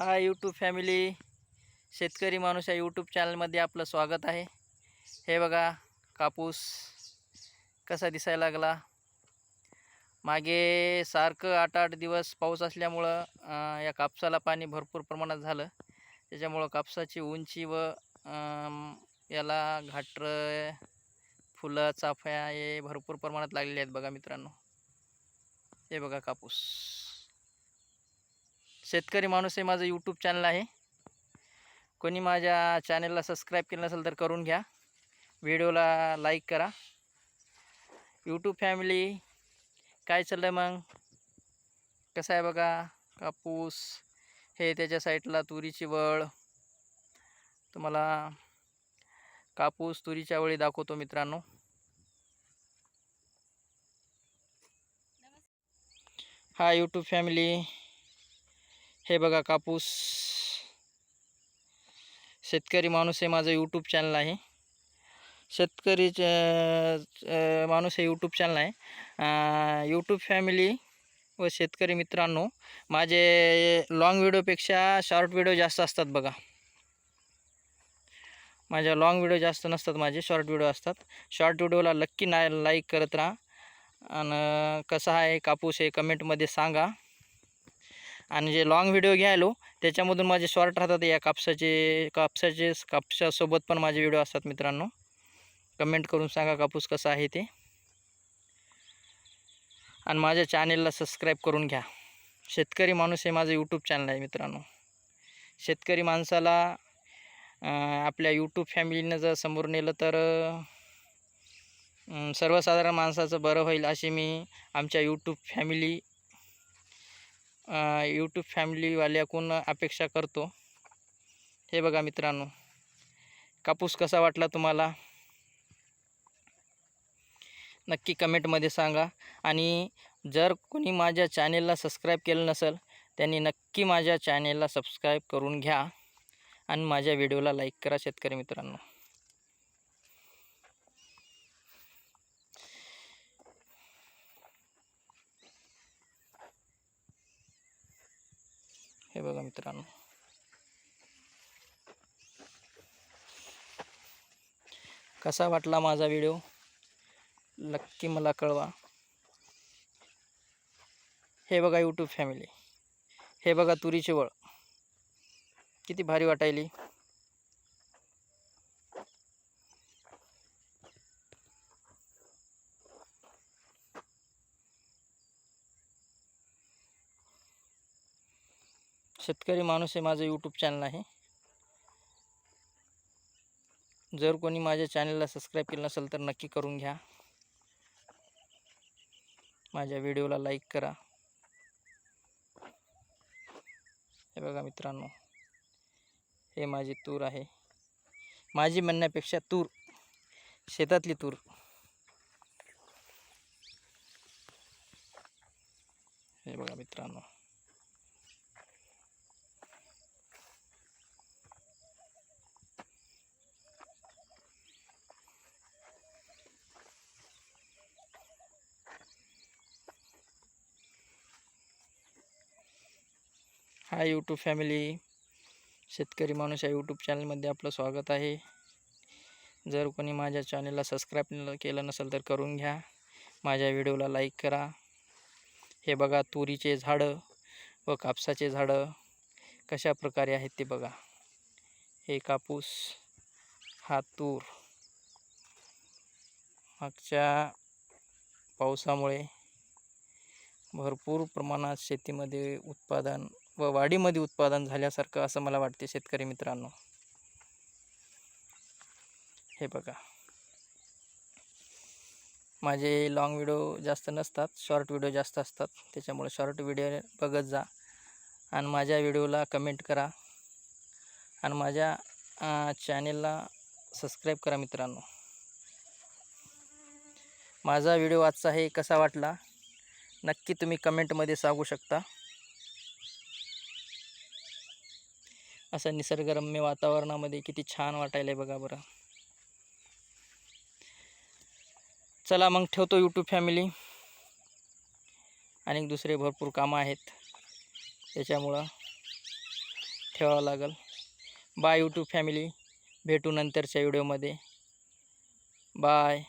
हा YouTube family शेतकरी माणूस या यूट्यूब चॅनलमध्ये आपलं स्वागत आहे. हे बघा कापूस कसा दिसायला लागला? मागे सारखं आठ आठ दिवस पाऊस असल्यामुळं या कापसाला पाणी भरपूर प्रमाणात झालं. त्याच्यामुळं कापसाची उंची व याला घाटर फुलं चाफ्या हे भरपूर प्रमाणात लागलेले आहेत बघा मित्रांनो. हे बघा कापूस. शेतकरी माणूस हे माझं यूट्यूब चॅनल आहे. कोणी माझ्या चॅनलला सबस्क्राईब केलं नसेल तर करून घ्या. व्हिडिओला लाईक करा. यूट्यूब फॅमिली काय चाललं आहे मग? कसं आहे बघा? कापूस हे त्याच्या साईडला तुरीची वळ. तुम्हाला कापूस तुरीच्या वळी दाखवतो मित्रांनो. हा यूट्यूब फॅमिली हे बघा कापूस. शेतकरी माणूस हे माझं यूट्यूब चॅनल आहे. शेतकरी च- माणूस हे यूट्यूब चॅनल आहे. यूट्यूब फॅमिली व शेतकरी मित्रांनो माझे लॉंग व्हिडिओपेक्षा शॉर्ट व्हिडिओ जास्त असतात बघा. माझ्या लॉंग व्हिडिओ जास्त नसतात माझे शॉर्ट व्हिडिओ असतात. शॉर्ट व्हिडिओला नक्की ना लाईक करत राहा. आणि कसं आहे कापूस हे कमेंटमध्ये सांगा. आणि जे लॉंग व्हिडिओ घ्यायलो त्याच्यामधून माझे शॉर्ट राहतात या कापसाचे कापसाचे कापसासोबत पण माझे व्हिडिओ असतात मित्रांनो. कमेंट करून सांगा कापूस कसा आहे ते. आणि माझ्या चॅनेलला सबस्क्राईब करून घ्या. शेतकरी माणूस हे माझं यूट्यूब चॅनल आहे मित्रांनो. शेतकरी माणसाला आपल्या यूट्यूब फॅमिलीनं जर समोर नेलं तर सर्वसाधारण माणसाचं बरं होईल अशी मी आमच्या यूट्यूब फॅमिली यूट्यूब फॅमिलीवाल्याकून अपेक्षा करतो. हे बघा मित्रांनो कापूस कसा वाटला तुम्हाला? नक्की कमेंटमध्ये सांगा. आणि जर कोणी माझ्या चॅनेलला सबस्क्राईब केलं नसेल त्यांनी नक्की माझ्या चॅनेलला सबस्क्राईब करून घ्या. आणि माझ्या व्हिडिओला लाईक करा शेतकरी मित्रांनो. हे बघा मित्रांनो. कसा वाटला माझा व्हिडिओ? नक्की मला कळवा. हे बघा यूट्यूब फॅमिली हे बघा तुरीची वळ. किती भारी वाटायली. शेतकरी माणूस हे माझं यूट्यूब चॅनल आहे. जर कोणी माझ्या चॅनलला सबस्क्राईब केलं नसेल तर नक्की करून घ्या. माझ्या व्हिडिओला लाईक करा. हे बघा मित्रांनो हे माझी तूर आहे. माझी म्हणण्यापेक्षा तूर शेतातली तूर. हे बघा मित्रांनो. हाय यूट्यूब फॅमिली शेतकरी माणूस या यूट्यूब चॅनलमध्ये आपलं स्वागत आहे. जर कोणी माझ्या चॅनलला सबस्क्राईब केलं नसेल तर करून घ्या. माझ्या व्हिडिओला लाईक करा. हे बघा तुरीचे झाडं व कापसाचे झाडं कशा प्रकारे आहेत ते बघा. हे कापूस हा तूर. मागच्या पावसामुळे भरपूर प्रमाणात शेतीमध्ये उत्पादन व वाढीमध्ये उत्पादन झाल्यासारखं असं मला वाटते शेतकरी मित्रांनो. हे बघा. माझे लाँग व्हिडिओ जास्त नसतात शॉर्ट व्हिडिओ जास्त असतात. त्याच्यामुळे शॉर्ट व्हिडिओ बघत जा. आणि माझ्या व्हिडिओला कमेंट करा. आणि माझ्या चॅनेलला सबस्क्राईब करा मित्रांनो. माझा व्हिडिओ आजचा हे कसा वाटला? नक्की तुम्ही कमेंटमध्ये सांगू शकता. असं निसर्गरम्य वातावरणामध्ये किती छान वाटायला बघा बरं. चला मग ठेवतो यूट्यूब फॅमिली आणि दुसरे भरपूर कामं आहेत. त्याच्यामुळं ठेवावं लागेल. बाय यूट्यूब फॅमिली भेटू नंतरच्या व्हिडिओमध्ये बाय